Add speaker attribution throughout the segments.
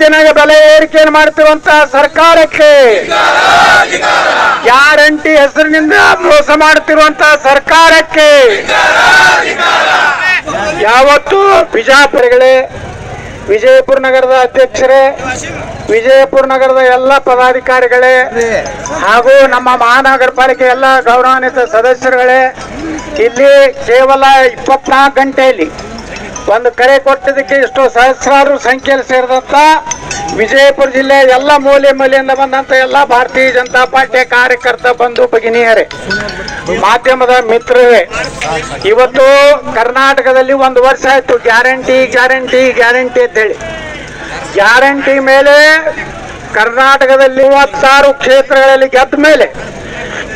Speaker 1: ದಿನಗ ಬೆಲೆ ಏರಿಕೆಯನ್ನು ಮಾಡ್ತಿರುವಂತ ಸರ್ಕಾರಕ್ಕೆ ಗ್ಯಾರಂಟಿ ಹೆಸರಿನಿಂದ ಮೋಸ ಮಾಡುತ್ತಿರುವಂತ ಸರ್ಕಾರಕ್ಕೆ ಯಾವತ್ತು ಬಿಜಾಪುರಗಳೇ, ವಿಜಯಪುರ ನಗರದ ಅಧ್ಯಕ್ಷರೇ, ವಿಜಯಪುರ ನಗರದ ಎಲ್ಲ ಪದಾಧಿಕಾರಿಗಳೇ ಹಾಗೂ ನಮ್ಮ ಮಹಾನಗರ ಪಾಲಿಕೆ ಎಲ್ಲ ಗೌರವಾನ್ವಿತ ಸದಸ್ಯರುಗಳೇ, ಇಲ್ಲಿ ಕೇವಲ ಇಪ್ಪತ್ನಾಲ್ಕು ಗಂಟೆಯಲ್ಲಿ ಒಂದು ಕರೆ ಕೊಟ್ಟಿದ್ದಕ್ಕೆ ಇಷ್ಟು ಸಹಸ್ರಾರು ಸಂಖ್ಯೆಯಲ್ಲಿ ಸೇರಿದಂತ ವಿಜಯಪುರ ಜಿಲ್ಲೆಯ ಎಲ್ಲ ಮೂಲೆ ಮೂಲೆಯಿಂದ ಬಂದಂಥ ಎಲ್ಲ ಭಾರತೀಯ ಜನತಾ ಪಾರ್ಟಿಯ ಕಾರ್ಯಕರ್ತ ಬಂಧು ಭಗಿನಿಯರೇ, ಮಾಧ್ಯಮದ ಮಿತ್ರರೇ, ಇವತ್ತು ಕರ್ನಾಟಕದಲ್ಲಿ ಒಂದು ವರ್ಷ ಆಯ್ತು. ಗ್ಯಾರಂಟಿ ಗ್ಯಾರಂಟಿ ಗ್ಯಾರಂಟಿ ಅಂತೇಳಿ. ಗ್ಯಾರಂಟಿ ಮೇಲೆ ಕರ್ನಾಟಕದಲ್ಲಿ ಮೂವತ್ತಾರು ಕ್ಷೇತ್ರಗಳಲ್ಲಿ ಗೆದ್ದ ಮೇಲೆ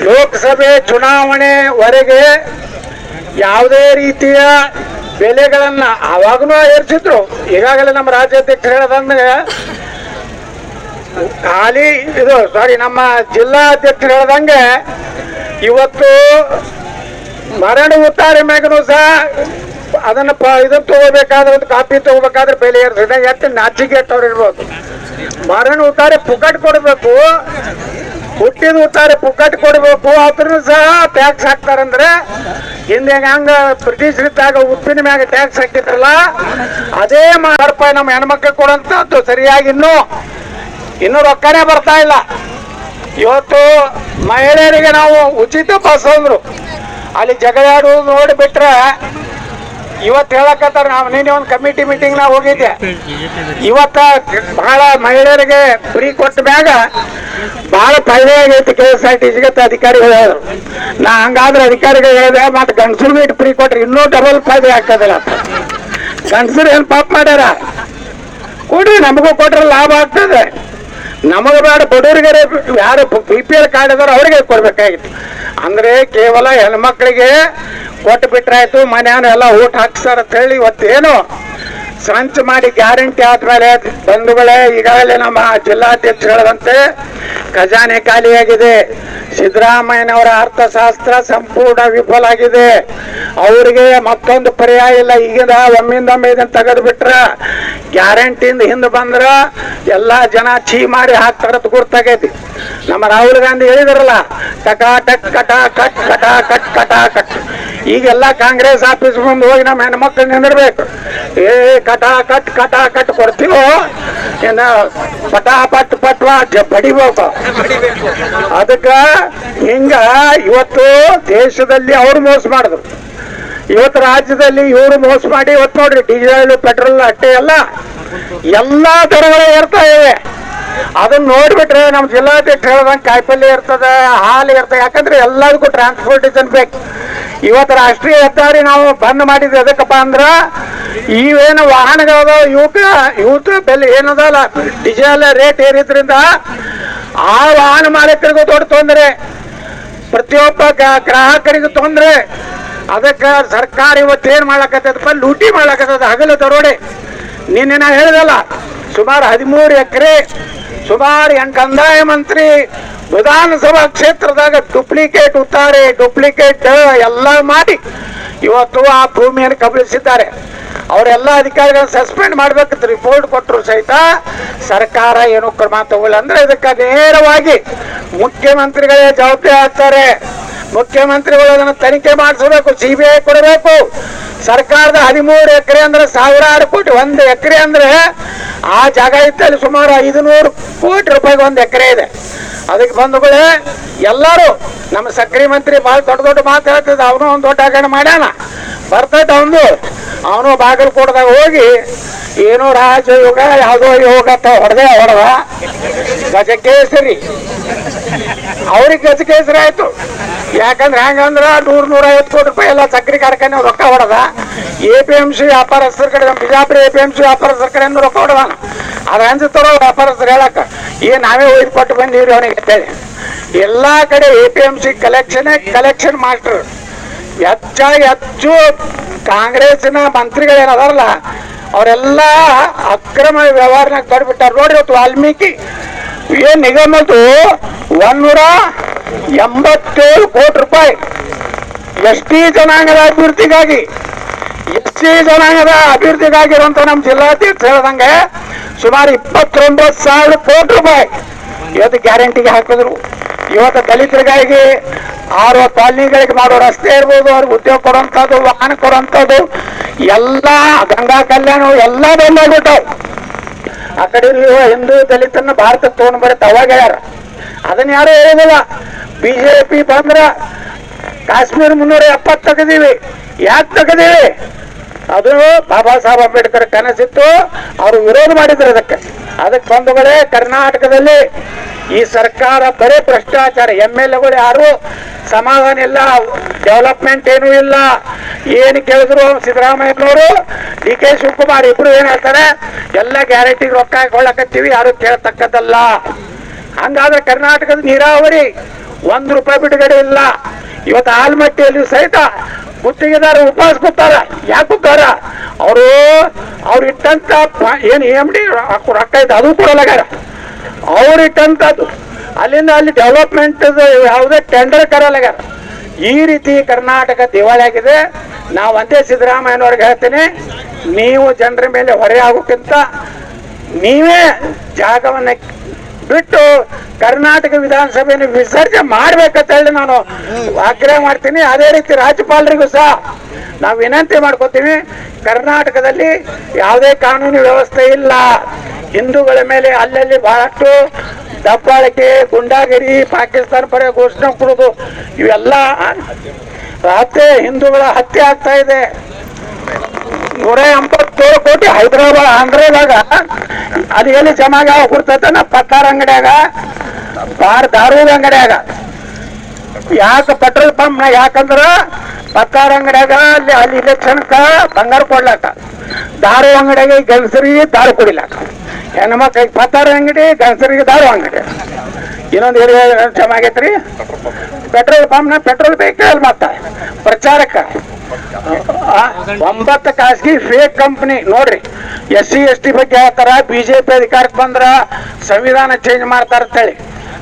Speaker 1: ಲೋಕಸಭೆ ಚುನಾವಣೆವರೆಗೆ ಯಾವುದೇ ರೀತಿಯ ಬೆಲೆಗಳನ್ನ ಅವಾಗನೂ ಏರಿಸಿದ್ರು. ಈಗಾಗಲೇ ನಮ್ಮ ರಾಜ್ಯಾಧ್ಯಕ್ಷರು ಹೇಳದಂದ್ರೆ, ಖಾಲಿ ಇದು ಸಾರಿ ನಮ್ಮ ಜಿಲ್ಲಾ ಅಧ್ಯಕ್ಷರು ಹೇಳ್ದಂಗೆ, ಇವತ್ತು ಮರಣ ಉತ್ತಾರೆ ಮ್ಯಾಗನು ಸಹ ಅದನ್ನ ಇದನ್ನ ತಗೋಬೇಕಾದ್ರೆ ಒಂದು ಕಾಪಿ ತಗೋಬೇಕಾದ್ರೆ ಬೆಲೆ ಏರ್ಸಿದೆ ಎಷ್ಟು ಅವ್ರು ಇರ್ಬೋದು. ಮರಣ ಉತ್ತಾರೆ ಪುಕ್ಕಟ್ ಕೊಡಬೇಕು. ಹುಟ್ಟಿದ ಉತ್ತಾರೆ ಪುಕ್ಕಟ್ ಕೊಡ್ಬೇಕು. ಅದ್ರೂ ಸಹ ಟ್ಯಾಕ್ಸ್ ಹಾಕ್ತಾರಂದ್ರೆ ಹಿಂದೆ ಹಂಗ ಬ್ರಿಟಿಷ್ ಇದ್ದಾಗ ಉಪ್ಪಿನ ಮ್ಯಾಗ ಟ್ಯಾಕ್ಸ್ ಹಾಕಿದ್ರಲ್ಲ, ಅದೇ ಮಾರು ನಮ್ಮ ಹೆಣ್ಮಕ್ಳು ಕೊಡಂತದ್ದು ಸರಿಯಾಗಿ ಇನ್ನೂ ಇನ್ನೂ ರೊಕ್ಕನೇ ಬರ್ತಾ ಇಲ್ಲ. ಇವತ್ತು ಮಹಿಳೆಯರಿಗೆ ನಾವು ಉಚಿತ ಬಸ್ ಅಂದ್ರು. ಅಲ್ಲಿ ಜಗಳಾಡುವುದು ನೋಡಿಬಿಟ್ರೆ ಇವತ್ತು ಹೇಳಕತ್ತಾರ, ನಾವು ನಿನ್ನೆ ಒಂದು ಕಮಿಟಿ ಮೀಟಿಂಗ್ ನಾವು ಹೋಗಿದ್ದೆ. ಇವತ್ತ ಬಹಳ ಮಹಿಳೆಯರಿಗೆ ಫ್ರೀ ಕೊಟ್ಟ ಮ್ಯಾಗ ಬಹಳ ಫೈದೆ ಆಗೈತಿ ಕೆ ಎಸ್ ಆರ್ ಟಿ ಸಿಗೆ ಅಧಿಕಾರಿಗಳು ಹೇಳಿದ್ರು ನಾ ಹಂಗಾದ್ರೆ ಅಧಿಕಾರಿಗಳು ಹೇಳಿದೆ, ಮತ್ತೆ ಗಂಡಸರು ಇಟ್ಟು ಫ್ರೀ ಕೊಟ್ರೆ ಇನ್ನೂ ಡಬಲ್ ಫೈದೆ ಆಗ್ತದಿಲ್ಲ ಗಂಡಸರು ಏನು ಪಾಪ ಮಾಡ್ಯಾರ? ಕೊಡ್ರಿ, ನಮಗೂ ಕೊಟ್ರೆ ಲಾಭ ಆಗ್ತದೆ. ನಮಗ ಬೇಡ, ಬಡವರಿಗೆ ಯಾರು ಬಿ ಪಿ ಎಲ್ ಕಾರ್ಡ್ ಇದಾರೋ ಅವ್ರಿಗೆ ಕೊಡ್ಬೇಕಾಗಿತ್ತು. ಅಂದ್ರೆ ಕೇವಲ ಹೆಣ್ಮಕ್ಳಿಗೆ ಕೊಟ್ಟು ಬಿಟ್ರಾಯ್ತು ಮನೆಯನ್ನು ಎಲ್ಲ ಊಟ ಹಾಕ್ಸಾರ ಅಂತ ಹೇಳಿ ಇವತ್ತೇನು ಸಂಚು ಮಾಡಿ ಗ್ಯಾರಂಟಿ ಆದ್ಮೇಲೆ ಬಂಧುಗಳೇ, ಈಗಾಗಲೇ ನಮ್ಮ ಜಿಲ್ಲಾಧ್ಯಕ್ಷ ಹೇಳದಂತೆ ಖಜಾನೆ ಖಾಲಿಯಾಗಿದೆ. ಸಿದ್ದರಾಮಯ್ಯನವರ ಅರ್ಥಶಾಸ್ತ್ರ ಸಂಪೂರ್ಣ ವಿಫಲ ಆಗಿದೆ. ಅವರಿಗೆ ಮತ್ತೊಂದು ಪರ್ಯಾಯ ಇಲ್ಲ. ಈಗಿಂದ ಒಮ್ಮಿಂದ ಒಮ್ಮೆ ಇದನ್ನ ತೆಗೆದು ಬಿಟ್ರ ಗ್ಯಾರಂಟಿಯಿಂದ ಹಿಂದೆ ಬಂದ್ರ ಎಲ್ಲ ಜನ ಛೀ ಮಾಡಿ ಹಾಕ್ತಾರತ್ ಗುರ್ತಾಗೈತಿ. ನಮ್ಮ ರಾಹುಲ್ ಗಾಂಧಿ ಹೇಳಿದ್ರಲ್ಲ, ಟಕಾ ಟಕ್, ಕಟಾ ಕಟ್ ಕಟಾ ಕಟ್ ಕಟಾ ಕಟ್. ಈಗೆಲ್ಲ ಕಾಂಗ್ರೆಸ್ ಆಫೀಸ್ ಮುಂದೆ ಹೋಗಿ ನಮ್ಮ ಹೆಣ್ಮಕ್ಳು ನಿಂದಿರ್ಬೇಕು ಏ ಕಟಾ ಕಟ್ ಕಟಾ ಕಟ್ ಕೊಡ್ತೀವೋ? ಏನ ಪಟ ಪಟ್ ಪಟ್ವಾ ಬಡಿಬೇಕು ಅದಕ್ಕ ಹಿಂಗ ಇವತ್ತು ದೇಶದಲ್ಲಿ ಅವ್ರು ಮೋಸ ಮಾಡಿದ್ರು. ಇವತ್ತು ರಾಜ್ಯದಲ್ಲಿ ಇವರು ಮೋಸ ಮಾಡಿ ಇವತ್ತು ನೋಡ್ರಿ, ಡೀಸೆಲ್, ಪೆಟ್ರೋಲ್, ಅಟ್ಟೆ ಎಲ್ಲ, ಎಲ್ಲಾ ದರಗಳು ಏರ್ತಾ ಇವೆ. ಅದನ್ನ ನೋಡ್ಬಿಟ್ರೆ ನಮ್ಮ ಜಿಲ್ಲಾಧ್ಯಕ್ಷ ಹೇಳ್ದಂಗೆ ಕಾಯಿಪಲ್ಯ ಇರ್ತದೆ ಹಾಲು ಇರ್ತದೆ ಯಾಕಂದ್ರೆ ಎಲ್ಲದಕ್ಕೂ ಟ್ರಾನ್ಸ್ಪೋರ್ಟೇಷನ್ ಬೇಕು. ಇವತ್ತು ರಾಷ್ಟ್ರೀಯ ಹೆದ್ದಾರಿ ನಾವು ಬಂದ್ ಮಾಡಿದ್ವಿ. ಅದಕ್ಕಪ್ಪ ಅಂದ್ರ ಇವೇನು ವಾಹನಗಳದ ಇವಕ್ಕ ಇವತ್ತು ಬೆಲೆ ಏನದಲ್ಲ. ಡೀಸೆಲ್ ರೇಟ್ ಏರಿದ್ರಿಂದ ಆ ವಾಹನ ಮಾಲೀಕರಿಗೂ ದೊಡ್ಡ ತೊಂದರೆ. ಪ್ರತಿಯೊಬ್ಬ ಗ್ರಾಹಕರಿಗೂ ತೊಂದರೆ. ಅದಕ್ಕೆ ಸರ್ಕಾರ ಇವತ್ತು ಏನ್ ಮಾಡ್ಲಕತ್ತದಪ್ಪ ಲೂಟಿ ಮಾಡ್ಲಕತ್ತದ ಹಗಲು ದರೋಡೆ. ನಿನ್ನೆ ನಾ ಹೇಳಿದಲ್ಲ, ಸುಮಾರು ಹದಿಮೂರು ಎಕರೆ ಸುಮಾರು ಎಂಟು ಕಂದಾಯ ಮಂತ್ರಿ, ವಿಧಾನಸಭಾ ಕ್ಷೇತ್ರದಾಗ ಡುಪ್ಲಿಕೇಟ್ ಉತ್ತಾರೆ ಡುಪ್ಲಿಕೇಟ್ ಎಲ್ಲ ಮಾಡಿ ಇವತ್ತು ಆ ಭೂಮಿಯನ್ನು ಕಬಳಿಸಿದ್ದಾರೆ. ಅವರೆಲ್ಲ ಅಧಿಕಾರಿಗಳನ್ನ ಸಸ್ಪೆಂಡ್ ಮಾಡ್ಬೇಕಂತ ರಿಪೋರ್ಟ್ ಕೊಟ್ಟರು ಸಹಿತ. ಸರ್ಕಾರ ಏನು ಕ್ರಮ ತಗೊಳ್ಳ ಅಂದ್ರೆ ಇದಕ್ಕೆ ನೇರವಾಗಿ ಮುಖ್ಯಮಂತ್ರಿಗಳೇ ಜವಾಬ್ದಾರಿ ಆಗ್ತಾರೆ. ಮುಖ್ಯಮಂತ್ರಿಗಳು ಅದನ್ನು ತನಿಖೆ ಮಾಡಿಸಬೇಕು ಸಿ ಬಿ ಐ ಕೊಡಬೇಕು. ಸರ್ಕಾರದ ಹದಿಮೂರು ಎಕರೆ ಅಂದ್ರೆ ಸಾವಿರಾರು ಕೋಟಿ, ಒಂದು ಎಕರೆ ಅಂದ್ರೆ ಆ ಜಾಗ ಇದ್ದಲ್ಲಿ ಸುಮಾರು ಐದು ನೂರು ಕೋಟಿ ರೂಪಾಯಿಗೆ ಒಂದು ಎಕರೆ ಇದೆ. ಅದಕ್ಕೆ ಬಂಧುಗಳೇ ಎಲ್ಲರೂ ನಮ್ಮ ಸಕ್ರಿ ಮಂತ್ರಿ ಭಾಳ ದೊಡ್ಡ ದೊಡ್ಡ ಮಾತು ಹೇಳ್ತಿದ್ದ ಅವನು ಒಂದು ದೊಡ್ಡ ಹಗರಣ ಮಾಡ್ಯಾನ. ಬರ್ತೈತೆ ಅವನು ಅವನು ಬಾಗಲಕೋಟದಾಗ ಹೋಗಿ ಏನೋ ರಾಜಯೋಗ, ಯಾವುದೋ ಯೋಗ ಅಂತ ಹೊಡೆದೇ ಹೊಡೆದ. ಗಜಕೇಸರಿ. ಅವ್ರಿಗೆ ಗಜಕೇಸರಿ ಆಯ್ತು. ಯಾಕಂದ್ರೆ ಹೆಂಗಂದ್ರ ನೂರ್ ನೂರ ಐವತ್ತು ಕೋಟಿ ರೂಪಾಯಿ ಎಲ್ಲ ಸಕ್ಕರೆ ಕಾರ್ಖಾನೆ ರೊಕ್ಕ ಹೊಡೆದ. ಎ ಪಿ ಎಂ ಸಿ ವ್ಯಾಪಾರಸ್ಥರ ಕಡೆ ನಮ್ಮ Bijapur A P M C ವ್ಯಾಪಾರಸ್ಥರ ಕಡೆ ರೊಕ್ಕ ಹೊಡೆದ ಅದು ಅನ್ಸುತ್ತಾರೋ ವ್ಯಾಪಾರಸ್ಥರು ಹೇಳಕ್ಕ ಏನ್ ನಾವೇ ಒಯ್ದು ಕೊಟ್ಟು ಬಂದೀವ್ರಿ ಅವನಿಗೆ ಅಂತೇಳಿ ಎಲ್ಲಾ ಕಡೆ A P M C collection collection master ಹೆಚ್ಚಾಗಿ ಹೆಚ್ಚು ಕಾಂಗ್ರೆಸ್ನ ಮಂತ್ರಿಗಳೇನದಾರಲ್ಲ ಅವರೆಲ್ಲ ಅಕ್ರಮ ವ್ಯವಹಾರನಾಗ ತೊಡ್ಬಿಟ್ಟಾರ ನೋಡ್ರಿ ಇವತ್ತು ವಾಲ್ಮೀಕಿ ಏನ್ ನಿಗಮದ್ದು ಒಂದೂರ ಎಂಬತ್ತೇಳು ಕೋಟಿ ರೂಪಾಯಿ. ಎಸ್ ಟಿ ಜನಾಂಗದ ಅಭಿವೃದ್ಧಿಗಾಗಿ, ಎಸ್ ಟಿ ಜನಾಂಗದ ಅಭಿವೃದ್ಧಿಗಾಗಿರುವಂತ ನಮ್ಮ ಜಿಲ್ಲಾಧ್ಯಕ್ಷ ಹೇಳ್ದಂಗೆ ಸುಮಾರು ಇಪ್ಪತ್ತೊಂಬತ್ತು ಸಾವಿರ ಕೋಟಿ ರೂಪಾಯಿ ಇವತ್ತು ಗ್ಯಾರಂಟಿಗೆ ಹಾಕಿದ್ರು. ಇವತ್ತು ದಲಿತರಿಗಾಗಿ ಆರು ಕಾಲನಿಗಳಿಗೆ ಮಾಡೋ ರಸ್ತೆ ಇರ್ಬೋದು, ಅವ್ರಿಗೆ ಉದ್ಯೋಗ ಕೊಡುವಂಥದ್ದು ವಾಹನ ಕೊಡುವಂಥದ್ದು ಎಲ್ಲ ಗಂಗಾ ಕಲ್ಯಾಣ, ಎಲ್ಲ ಬಂದಾಗ್ಬಿಟ್ಟವು ಆ ಕಡೆ ಇರುವ ಹಿಂದೂ ದಲಿತನ್ನ ಭಾರತ ತಗೊಂಡು ಬರತ್ತೆ, ಅವಾಗ ಹೇಳ್ಯಾರ ಅದನ್ನ ಯಾರು ಹೇಳಿದಿಲ್ಲ. ಬಿಜೆಪಿ ಬಂದ್ರ ಕಾಶ್ಮೀರ ಮುನ್ನೂರ ಎಪ್ಪತ್ ತೆಗೆದೀವಿ. ಯಾಕೆ ತೆಗೆದೀವಿ? ಅದು ಬಾಬಾ ಸಾಹೇಬ್ ಅಂಬೇಡ್ಕರ್ ಕನಸಿತ್ತು, ಅವರು ವಿರೋಧ ಮಾಡಿದ್ರು ಅದಕ್ಕೆ. ಅದಕ್ಕೆ ಬಂಧುಗಳೇ ಕರ್ನಾಟಕದಲ್ಲಿ ಈ ಸರ್ಕಾರ ಬರೀ ಭ್ರಷ್ಟಾಚಾರ. ಎಂ ಎಲ್ ಎಗಳು ಯಾರು, ಸಮಾಧಾನ ಇಲ್ಲ ಡೆವಲಪ್ಮೆಂಟ್ ಏನೂ ಇಲ್ಲ. ಏನು ಕೇಳಿದ್ರು ಸಿದ್ದರಾಮಯ್ಯನವರು? ಡಿ ಕೆ ಶಿವಕುಮಾರ್ ಇಬ್ರು ಏನ್ ಹೇಳ್ತಾರೆ? ಎಲ್ಲ ಗ್ಯಾರಂಟಿ ರೊಕ್ಕ ಹಾಕೊಳ್ಳಕತ್ತೀವಿ ಯಾರು ಕೇಳತಕ್ಕದ್ದಲ್ಲ. ಹಂಗಾದ್ರೆ ಕರ್ನಾಟಕದ ನೀರಾವರಿ ಒಂದ್ ರೂಪಾಯಿ ಬಿಡುಗಡೆ ಇಲ್ಲ. ಇವತ್ತು ಆಲ್ಮಟ್ಟಿಯಲ್ಲಿ ಸಹಿತ ಗುತ್ತಿಗೆದಾರ ಉಪವಾಸ ಕೂತಾರ. ಯಾಕೆ ಕೂತಾರ ಅವರು, ಅವ್ರು ಇಟ್ಟಂತ ಏನ್ ಎಂ ಡಿ ರೊಕ್ಕ ಇದೆ ಅದು ಕೊಡಲಾಗ್ಯಾರ ಅವ್ರು ಇಟ್ಟಂತದ್ದು, ಅಲ್ಲಿಂದ ಅಲ್ಲಿ ಡೆವಲಪ್ಮೆಂಟ್ ಯಾವುದೇ ಟೆಂಡರ್ ಕರಲಾಗ್ಯಾರ ಈ ರೀತಿ ಕರ್ನಾಟಕ ದಿವಾಳಿ ಆಗಿದೆ. ನಾವು ಒಂದೇ ಸಿದ್ದರಾಮಯ್ಯನವ್ರಿಗೆ ಹೇಳ್ತೀನಿ, ನೀವು ಜನರ ಮೇಲೆ ಹೊರೆ ಆಗೋಕ್ಕಿಂತ ನೀವೇ ಜಾಗವನ್ನ ಬಿಟ್ಟು ಕರ್ನಾಟಕ ವಿಧಾನಸಭೆಯನ್ನು ವಿಸರ್ಜನೆ ಮಾಡ್ಬೇಕಂತ ಹೇಳಿ ನಾನು ಆಗ್ರಹ ಮಾಡ್ತೀನಿ. ಅದೇ ರೀತಿ ರಾಜ್ಯಪಾಲರಿಗೂ ಸಹ ನಾವು ವಿನಂತಿ ಮಾಡ್ಕೋತೀವಿ, ಕರ್ನಾಟಕದಲ್ಲಿ ಯಾವುದೇ ಕಾನೂನು ವ್ಯವಸ್ಥೆ ಇಲ್ಲ. ಹಿಂದೂಗಳ ಮೇಲೆ ಅಲ್ಲಲ್ಲಿ ಬಹಳಷ್ಟು ದಬ್ಬಾಳಿಕೆ, ಗುಂಡಾಗಿರಿ, ಪಾಕಿಸ್ತಾನ ಪರ ಘೋಷಣೆ ಕೊಡೋದು, ಇವೆಲ್ಲ ಹತ್ಯೆ ಹಿಂದೂಗಳ ಹತ್ಯೆ ಆಗ್ತಾ ಇದೆ. ನೂರ ಎಂಬತ್ತೇಳು ಕೋಟಿ ಹೈದರಾಬಾದ್ ಆಂಧ್ರದಾಗ, ಅದು ಎಲ್ಲಿ ಜಮಾಗ ಕೊಡ್ತೈತನ ಪತ್ತಾರ ಅಂಗಡಿಯಾಗ ಬಾರ್ ದಾರೂದ ಅಂಗಡಿಯಾಗ. ಯಾಕೆ ಪೆಟ್ರೋಲ್ ಪಂಪ್ ಯಾಕಂದ್ರ ಪತ್ತಾರ ಅಂಗಡಿಯಾಗ ಅಲ್ಲಿ ಅಲ್ಲಿ ಇಲೆಕ್ಷನ್ಕ ಬಂಗಾರ ಕೊಡ್ಲಾಕ. ದಾರು ಅಂಗಡಿಯಾಗ ಗಂಡಸರಿಗೆ ದಾರು ಕುಡಿಲಾಕ. ಹೆಣ್ಮಕ್ಳಿಗೆ ಪತ್ತಾರ ಅಂಗಡಿ, ಗಂಡಸರಿಗೆ ದಾರು ಅಂಗಡಿ. ಇನ್ನೊಂದು ಏರಿಯಾ ಚೆನ್ನಾಗೈತ್ರಿ. ಪೆಟ್ರೋಲ್ ಪಂಪ್ನ ಪೆಟ್ರೋಲ್ ಬೇಕಲ್ಲ ಮತ್ತ. ಪ್ರಚಾರಕ್ಕ. ಆ, ಒಂಬತ್ತು ಖಾಸಗಿ ಫೇಕ್ ಕಂಪ್ನಿ ನೋಡ್ರಿ ಎಸ್ ಸಿ ಎಸ್ ಟಿ ಬಗ್ಗೆ ಹೇಳ್ತಾರ ಬಿಜೆಪಿ ಅಧಿಕಾರಕ್ಕೆ ಬಂದ್ರ ಸಂವಿಧಾನ ಚೇಂಜ್ ಮಾಡ್ತಾರ ಅಂತೇಳಿ.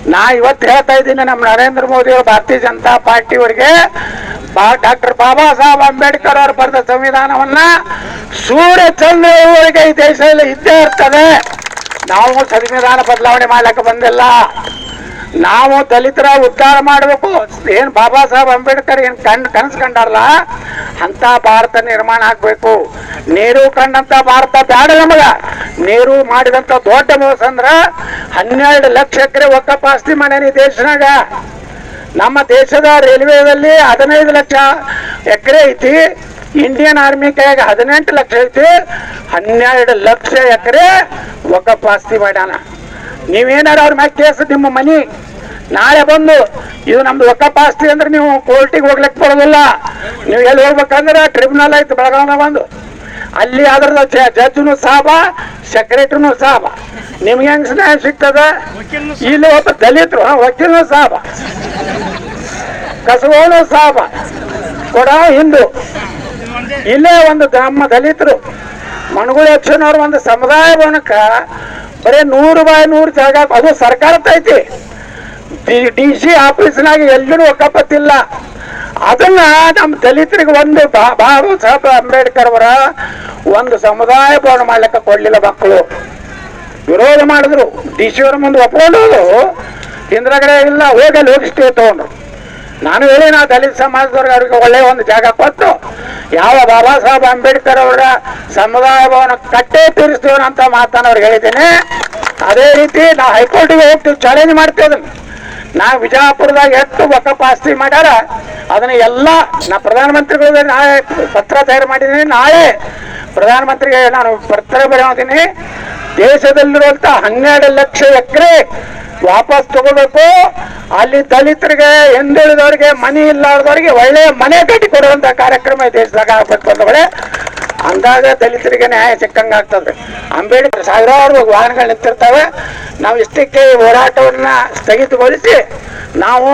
Speaker 1: ನಾ ಇವತ್ತು ಹೇಳ್ತಾ ಇದ್ದೀನಿ ನಮ್ಮ ನರೇಂದ್ರ ಮೋದಿ ಅವರು ಭಾರತೀಯ ಜನತಾ ಪಾರ್ಟಿ ಅವರಿಗೆ ಡಾಕ್ಟರ್ ಬಾಬಾ ಸಾಹೇಬ್ ಅಂಬೇಡ್ಕರ್ ಅವರು ಬರೆದ ಸಂವಿಧಾನವನ್ನ ಸೂರ್ಯ ಚಂದ್ರವರೆಗೆ ಈ ದೇಶದಲ್ಲಿ ಇದ್ದೇ ಇರ್ತದೆ. ನಾವು ಸಂವಿಧಾನ ಬದಲಾವಣೆ ಮಾಡ್ಲಿಕ್ಕೆ ಬಂದಿಲ್ಲ. ನಾವು ದಲಿತರ ಉದ್ಧಾರ ಮಾಡಬೇಕು. ಏನ್ ಬಾಬಾ ಸಾಹೇಬ್ ಅಂಬೇಡ್ಕರ್ ಏನ್ ಕಣ್ ಕನಸು ಕಂಡಾರಲ್ಲ? ಅಂತ ಭಾರತ ನಿರ್ಮಾಣ ಆಗ್ಬೇಕು. ನೀರು ಕಂಡಂತ ಭಾರತ ಬೇಡ ನಮಗ. ನೀರು ಮಾಡಿದಂತ ದೊಡ್ಡ ಮೋಸ ಅಂದ್ರ ಹನ್ನೆರಡು ಲಕ್ಷ ಎಕರೆ ಒಕ್ಕಪ್ಪ ಆಸ್ತಿ ಮಾಡ್ಯಾನ ಈ ದೇಶನಾಗ. ನಮ್ಮ ದೇಶದ ರೈಲ್ವೆದಲ್ಲಿ ಹದಿನೈದು ಲಕ್ಷ ಎಕರೆ ಐತಿ. ಇಂಡಿಯನ್ ಆರ್ಮಿ ಕೈಯಾಗ ಹದಿನೆಂಟು ಲಕ್ಷ ಐತಿ. ಹನ್ನೆರಡು ಲಕ್ಷ ಎಕರೆ ಒಕ್ಕಪ್ಪ ಆಸ್ತಿ ಮಾಡ್ಯಾನ. ನೀವೇನಾರ ಅವ್ರ ಮ್ಯಾಗ ಕೇಸ್ ನಿಮ್ಮ ಮನಿ, ನಾಳೆ ಬಂದು, ಇದು ನಮ್ದು ಒಕ್ಕಪ್ಪ ಆಸ್ತಿ ಅಂದ್ರೆ ನೀವು ಕೋರ್ಟಿಗೆ ಹೋಗ್ಲಿಕ್ಕೆ ಬರೋದಿಲ್ಲ. ನೀವು ಎಲ್ಲಿ ಹೋಗ್ಬೇಕಂದ್ರೆ ಟ್ರಿಬ್ಯುನಲ್ ಆಯ್ತು ಬೆಳಗಾವನ ಬಂದು. ಅಲ್ಲಿ ಅದ್ರದ ಜಡ್ಜ್ನು ಸಾಬ ಸೆಕ್ರೆಟರಿನೂ ಸಾಬ. ನಿಮ್ಗೆ ಹೆಂಗ್ ನ್ಯಾಯ ಸಿಗ್ತದ? ಇಲ್ಲಿ ಒಬ್ಬ ದಲಿತರು ವಕೀಲನು ಸಾಬ. ಕಸಗೋನು ಸಾಬ. ಕೊಡ ಹಿಂದೂ. ಇಲ್ಲೇ ಒಂದು ನಮ್ಮ ದಲಿತರು. ಮಣಗುಳಿ ಅಕ್ಷನವ್ರ ಒಂದು ಸಮುದಾಯ ಭವನಕ್ಕ ಬರೀ ನೂರು ಬಾಯ್ ನೂರು ಜಾಗ ಅದು ಸರ್ಕಾರದ ಐತಿ. ಡಿ ಸಿ ಆಫೀಸ್ನಾಗ ಎಲ್ಲೂ ಒಕ್ಕಪ್ಪತ್ತಿಲ್ಲ ಅದನ್ನ ನಮ್ಮ ದಲಿತರಿಗೆ ಒಂದು ಬಾಬಾ ಸಾಹೇಬ್ ಅಂಬೇಡ್ಕರ್ ಅವರ ಒಂದು ಸಮುದಾಯ ಭವನ ಮಾಡ್ಲಿಕ್ಕೆ ಕೊಡ್ಲಿಲ್ಲ ಮಕ್ಕಳು. ವಿರೋಧ ಮಾಡಿದ್ರು. ಡಿ ಸಿ ಅವ್ರ ಮುಂದೆ ಒಪ್ಕೊಂಡು ಇಂದ್ರಗಡೆ ಇಲ್ಲ ಹೋಗಲ್ಲಿ ಹೋಗಿ ಸ್ಟೇ ತಗೊಂಡ್ರು. ನಾನು ಹೇಳಿ ನಾ ದಲಿತ ಸಮಾಜದವ್ರಿಗೆ ಅವ್ರಿಗೆ ಒಳ್ಳೆ ಒಂದು ಜಾಗ ಕೊಟ್ಟು, ಯಾವ ಬಾಬಾ ಸಾಹೇಬ್ ಅಂಬೇಡ್ಕರ್ ಅವರ ಸಮುದಾಯ ಭವನ ಕಟ್ಟೆ ತೀರಿಸ್ತೇವೆ ಅಂತ ಮಾತನ್ನ ಅವ್ರಿಗೆ ಹೇಳಿದ್ದೇನೆ. ಅದೇ ರೀತಿ ನಾವು ಹೈಕೋರ್ಟಿಗೆ ಹೋಗ್ತೀವಿ ಚಾಲೆಂಜ್ ಮಾಡ್ತೇವೆ ನಾ ವಿಜಯಪುರದಾಗ ಎಷ್ಟು ಒಕ್ಕಪ್ಪ ಆಸ್ತಿ ಮಾಡ್ಯಾರ, ಅದನ್ನ ಎಲ್ಲ ನಾ ಪ್ರಧಾನಮಂತ್ರಿಗಳಿಗೆ ನಾಳೆ ಪತ್ರ ತಯಾರು ಮಾಡಿದ್ದೀನಿ. ನಾಳೆ ಪ್ರಧಾನಮಂತ್ರಿಗೆ ನಾನು ಪತ್ರ ಬರೆಯೋತೀನಿ ದೇಶದಲ್ಲಿರುವಂತ ಹನ್ನೆರಡು ಲಕ್ಷ ಎಕರೆ ವಾಪಸ್ ತಗೋಬೇಕು ಅಲ್ಲಿ ದಲಿತರಿಗೆ ಹಿಂದುಳಿದವರಿಗೆ ಮನೆ ಇಲ್ಲಾರ್ದವ್ರಿಗೆ ಒಳ್ಳೆಯ ಮನೆ ಕಟ್ಟಿ ಕೊಡುವಂತ ಕಾರ್ಯಕ್ರಮ ದೇಶದಾಗ ಆಗ್ಬೇಕು ಅಂದಾಗ ದಲಿತರಿಗೆ ನ್ಯಾಯ ಸಿಕ್ಕಂಗೆ ಆಗ್ತದೆ ಅಂಬೇಡ್ಕರ್ ಸಾವಿರಾರು ವಾಹನಗಳು ನಿಂತಿರ್ತವೆ. ನಾವು ಇಷ್ಟಕ್ಕೆ ಹೋರಾಟವನ್ನ ಸ್ಥಗಿತಗೊಳಿಸಿ ನಾವು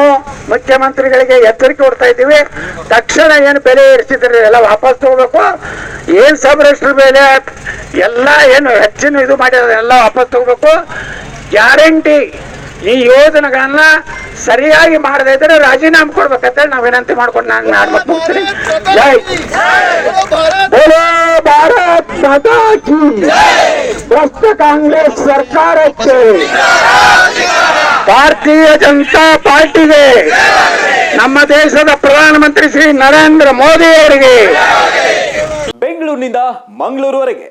Speaker 1: ಮುಖ್ಯಮಂತ್ರಿಗಳಿಗೆ ಎಚ್ಚರಿಕೆ ಕೊಡ್ತಾ ಇದ್ದೀವಿ. ತಕ್ಷಣ ಏನು ಬೆಲೆ ಇರಿಸಿದ್ರೆ ಎಲ್ಲ ವಾಪಸ್ ತಗೋಬೇಕು ಏನು ಸಬ್ರೆಸ್ಟ್ರ ಬೆಲೆ ಎಲ್ಲ ಏನು ಹೆಚ್ಚಿನ ಇದು ಮಾಡಿರೋದು ಎಲ್ಲ ವಾಪಸ್ ತಗೋಬೇಕು. ಗ್ಯಾರಂಟಿ ಈ ಯೋಜನೆಗಳನ್ನ ಸರಿಯಾಗಿ ಮಾಡದೇ ಇದ್ರೆ ರಾಜೀನಾಮೆ ಕೊಡ್ಬೇಕಂತೇಳಿ ನಾವು ವಿನಂತಿ ಮಾಡ್ಕೊಂಡು ನಾನು ಮಾಡ್ಬೇಕು ಹೋಗ್ತೀನಿ. ಜೈ ಬೋಲೋ ಭಾರತ್ ಮಾತಾ ಕಿ. ಭ್ರಷ್ಟ ಕಾಂಗ್ರೆಸ್ ಸರ್ಕಾರಕ್ಕೆ. ಭಾರತೀಯ ಜನತಾ ಪಾರ್ಟಿಗೆ. ನಮ್ಮ ದೇಶದ ಪ್ರಧಾನಮಂತ್ರಿ ಶ್ರೀ ನರೇಂದ್ರ ಮೋದಿ ಅವರಿಗೆ
Speaker 2: ಬೆಂಗಳೂರಿನಿಂದ ಮಂಗಳೂರುವರೆಗೆ.